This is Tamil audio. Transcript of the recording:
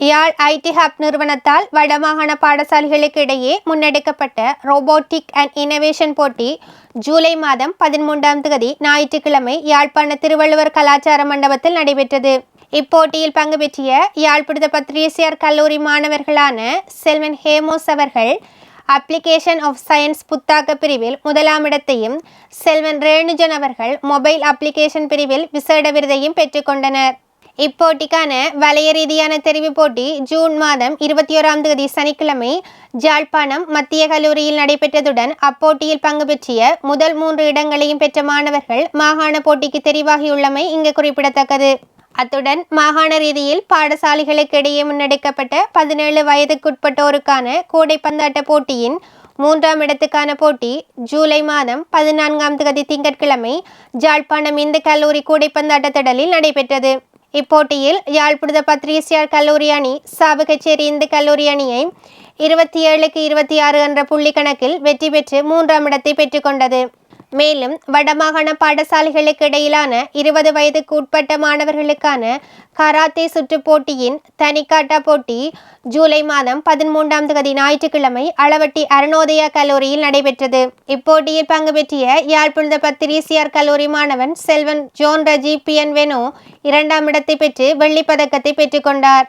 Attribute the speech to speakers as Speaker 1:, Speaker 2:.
Speaker 1: யாழ் ஐடி ஹப் நிறுவனத்தால் வடமாகாண பாடசாலைகளுக்கு இடையே முன்னெடுக்கப்பட்ட ரோபோட்டிக் அண்ட் இனோவேஷன் போட்டி ஜூலை மாதம் பதிமூன்றாம் தேதி ஞாயிற்றுக்கிழமை யாழ்ப்பாண திருவள்ளுவர் கலாச்சார மண்டபத்தில் நடைபெற்றது. இப்போட்டியில் பங்கு பெற்றிய யாழ்ப்புடுத பத்ரீசியார் கல்லூரி மாணவர்களான செல்வன் ஹேமோஸ் அவர்கள் அப்ளிகேஷன் ஆஃப் சயின்ஸ் புத்தாக்க பிரிவில் முதலாம் இடத்தையும் செல்வன் ரேணுஜன் அவர்கள் மொபைல் அப்ளிகேஷன் பிரிவில் விசேட விருதையும் பெற்றுக்கொண்டனர் இப்போட்டிக்கான வலய ரீதியான தெரிவு போட்டி ஜூன் மாதம் இருபத்தி ஓராம் தேதி சனிக்கிழமை ஜாழ்ப்பாணம் மத்திய கல்லூரியில் நடைபெற்றதுடன் அப்போட்டியில் பங்கு பெற்றிய முதல் மூன்று இடங்களையும் பெற்ற மாணவர்கள் மாகாண போட்டிக்கு தெரிவாகியுள்ளமை இங்கு குறிப்பிடத்தக்கது. அத்துடன் மாகாண ரீதியில் பாடசாலைகளுக்கு இடையே முன்னெடுக்கப்பட்ட பதினேழு வயதுக்குட்பட்டோருக்கான கூடைப்பந்தாட்ட போட்டியின் மூன்றாம் இடத்துக்கான போட்டி ஜூலை மாதம் பதினான்காம் தேதி திங்கட்கிழமை ஜாழ்ப்பாணம் இந்து கல்லூரி கூடைப்பந்தாட்ட திடலில் நடைபெற்றது. இப்போட்டியில் யாழ்ப்புடுத பத்ரீசியார் கல்லூரி அணி சாபகச்சேரி இந்து கல்லூரி அணியை இருபத்தி ஏழுக்கு இருபத்தி ஆறு என்ற புள்ளி கணக்கில் வெற்றி பெற்று மூன்றாம் இடத்தை பெற்றுக்கொண்டது மேலும் வடமாகாண பாடசாலைகளுக்கு இடையிலான இருபது வயதுக்கு உட்பட்ட மாணவர்களுக்கான கராத்தே சுற்று போட்டியின் தனிக்காட்டா போட்டி ஜூலை மாதம் பதிமூன்றாம் தேதி ஞாயிற்றுக்கிழமை அளவட்டி அருணோதயா கல்லூரியில் நடைபெற்றது. இப்போட்டியில் பங்கு பெற்றிய யாழ்ப்புழுத பத்திரிசியார் கல்லூரி மாணவன் செல்வன் ஜோன் ரஜி பி என் வெனோ இரண்டாம் இடத்தை பெற்று வெள்ளிப் பதக்கத்தை பெற்றுக்கொண்டார்